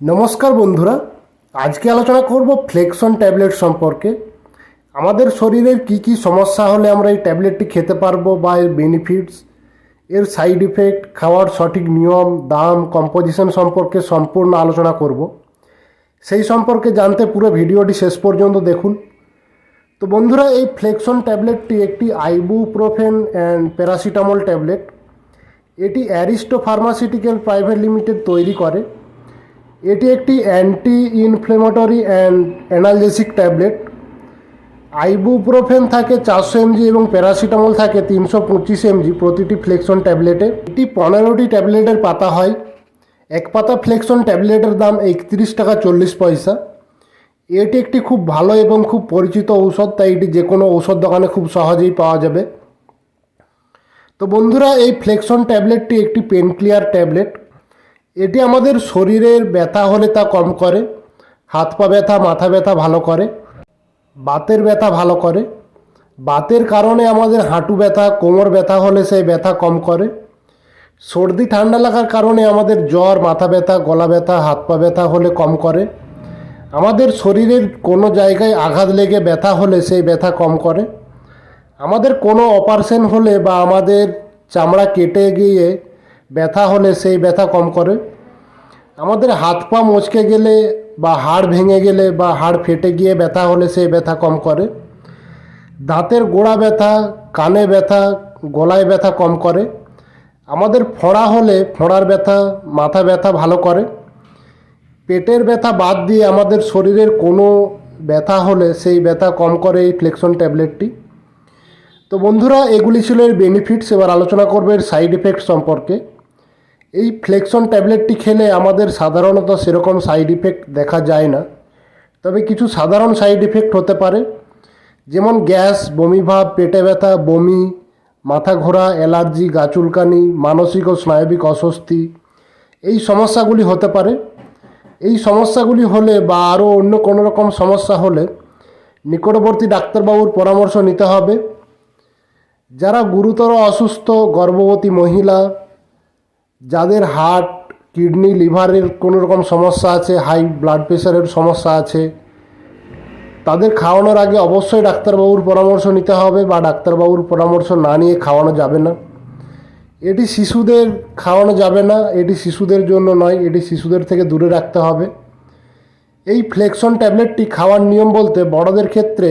নমস্কার বন্ধুরা, আজকে আলোচনা করব ফ্লেক্সন ট্যাবলেট সম্পর্কে। আমাদের শরীরের কি কি সমস্যা হলে আমরা এই ট্যাবলেটটি খেতে পারব বা এর বেনিফিটস এর সাইড ইফেক্ট খাওয়ার সঠিক নিয়ম, দাম কম্পোজিশন সম্পর্কে সম্পূর্ণ আলোচনা করব। সেই সম্পর্কে জানতে পুরো ভিডিওটি শেষ পর্যন্ত দেখুন। তো বন্ধুরা, এই ফ্লেক্সন ট্যাবলেটটি একটি আইবুপ্রোফেন অ্যান্ড প্যারাসিটামল ট্যাবলেট। এটি অ্যারিস্টো ফার্মাসিউটিক্যাল প্রাইভেট লিমিটেড তৈরি করে। এটি একটি anti inflammatory and analgesic tablet ibuprofen থাকে চারশো এমজি এবং প্যারাসিটামল থাকে তিনশো পঁচিশ এমজি প্রতিটি ফ্লেক্সন ট্যাবলেটে এটি পনেরোটি ট্যাবলেটের পাতা হয়। এক পাতা ফ্লেক্সন ট্যাবলেটের দাম একত্রিশ টাকা চল্লিশ পয়সা। এটি একটি খুব ভালো এবং খুব পরিচিত ঔষধ, তাই এটি যে কোনো ঔষধ দোকানে খুব সহজেই পাওয়া যাবে। তো বন্ধুরা, এই ফ্লেক্সন ট্যাবলেটটি একটি পেন ক্লিয়ার ট্যাবলেট এটি আমাদের শরীরের ব্যথা হলে তা কম করে, হাত পা ব্যথা, মাথা ব্যথা ভালো করে, বাতের ব্যথা ভালো করে। বাতের কারণে আমাদের হাঁটু ব্যথা, কোমর ব্যথা হলে সেই ব্যথা কম করে। সর্দি, ঠান্ডা লাগার কারণে আমাদের জ্বর, মাথা ব্যথা, গলা ব্যথা, হাত পা ব্যথা হলে কম করে। আমাদের শরীরের কোনো জায়গায় আঘাত লেগে ব্যথা হলে সেই ব্যথা কম করে। আমাদের কোনো অপারেশন হলে বা আমাদের চামড়া কেটে গিয়ে ব্যথা হলে সেই ব্যথা কম করে। আমাদের হাত পা মচকে গেলে বা হাড় ভেঙে গেলে বা হাড় ফেটে গিয়ে ব্যথা হলে সেই ব্যথা কম করে। দাঁতের গোড়া ব্যথা, কানে ব্যথা, গলায় ব্যথা কম করে। আমাদের ফোঁড়া হলে ফোঁড়ার ব্যথা, মাথা ব্যথা ভালো করে। পেটের ব্যথা বাদ দিয়ে আমাদের শরীরের কোনো ব্যথা হলে সেই ব্যথা কম করে এই ফ্লেকশন ট্যাবলেটটি। তো বন্ধুরা, এগুলি ছিল এর বেনিফিটস এবার আলোচনা করবে এর সাইড এফেক্ট সম্পর্কে। এই ফ্লেক্সন ট্যাবলেটটি খেলে আমাদের সাধারণত সেরকম সাইড ইফেক্ট দেখা যায় না। তবে কিছু সাধারণ সাইড ইফেক্ট হতে পারে, যেমন গ্যাস বমি ভাব পেটে ব্যথা, বমি, মাথা ঘোরা, অ্যালার্জি, গা চুলকানি, মানসিক ও স্নায়বিক অস্বস্তি, এই সমস্যাগুলি হতে পারে। এই সমস্যাগুলি হলে বা আরও অন্য কোনো রকম সমস্যা হলে নিকটবর্তী ডাক্তারবাবুর পরামর্শ নিতে হবে। যারা গুরুতর অসুস্থ, গর্ভবতী মহিলা যাদের হার্ট, কিডনি, লিভারের কোনো রকম সমস্যা আছে, হাই ব্লাড প্রেশারের সমস্যা আছে, তাদের খাওয়ানোর আগে অবশ্যই ডাক্তারবাবুর পরামর্শ নিতে হবে বা ডাক্তারবাবুর পরামর্শ না নিয়ে খাওয়ানো যাবে না। এটি শিশুদের খাওয়ানো যাবে না, এটি শিশুদের জন্য নয়, এটি শিশুদের থেকে দূরে রাখতে হবে। এই ফ্লেক্সন ট্যাবলেটটি খাওয়ার নিয়ম বলতে বড়দের ক্ষেত্রে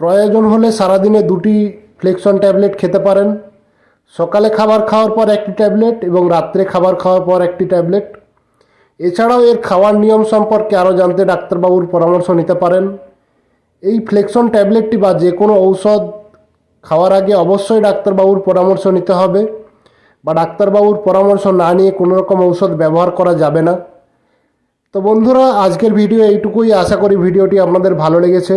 প্রয়োজন হলে সারাদিনে দুটি ফ্লেক্সন ট্যাবলেট খেতে পারেন। সকালে খাবার খাওয়ার পর একটি ট্যাবলেট এবং রাত্রে খাবার খাওয়ার পর একটি ট্যাবলেট। এছাড়াও এর খাওয়ার নিয়ম সম্পর্কে আরও জানতে ডাক্তারবাবুর পরামর্শ নিতে পারেন। এই ফ্লেক্সন ট্যাবলেটটি বা যে কোনো ঔষধ খাওয়ার আগে অবশ্যই ডাক্তারবাবুর পরামর্শ নিতে হবে বা ডাক্তারবাবুর পরামর্শ না নিয়ে কোনো রকম ঔষধ ব্যবহার করা যাবে না। তো বন্ধুরা, আজকের ভিডিও এইটুকুই। আশা করি ভিডিওটি আপনাদের ভালো লেগেছে।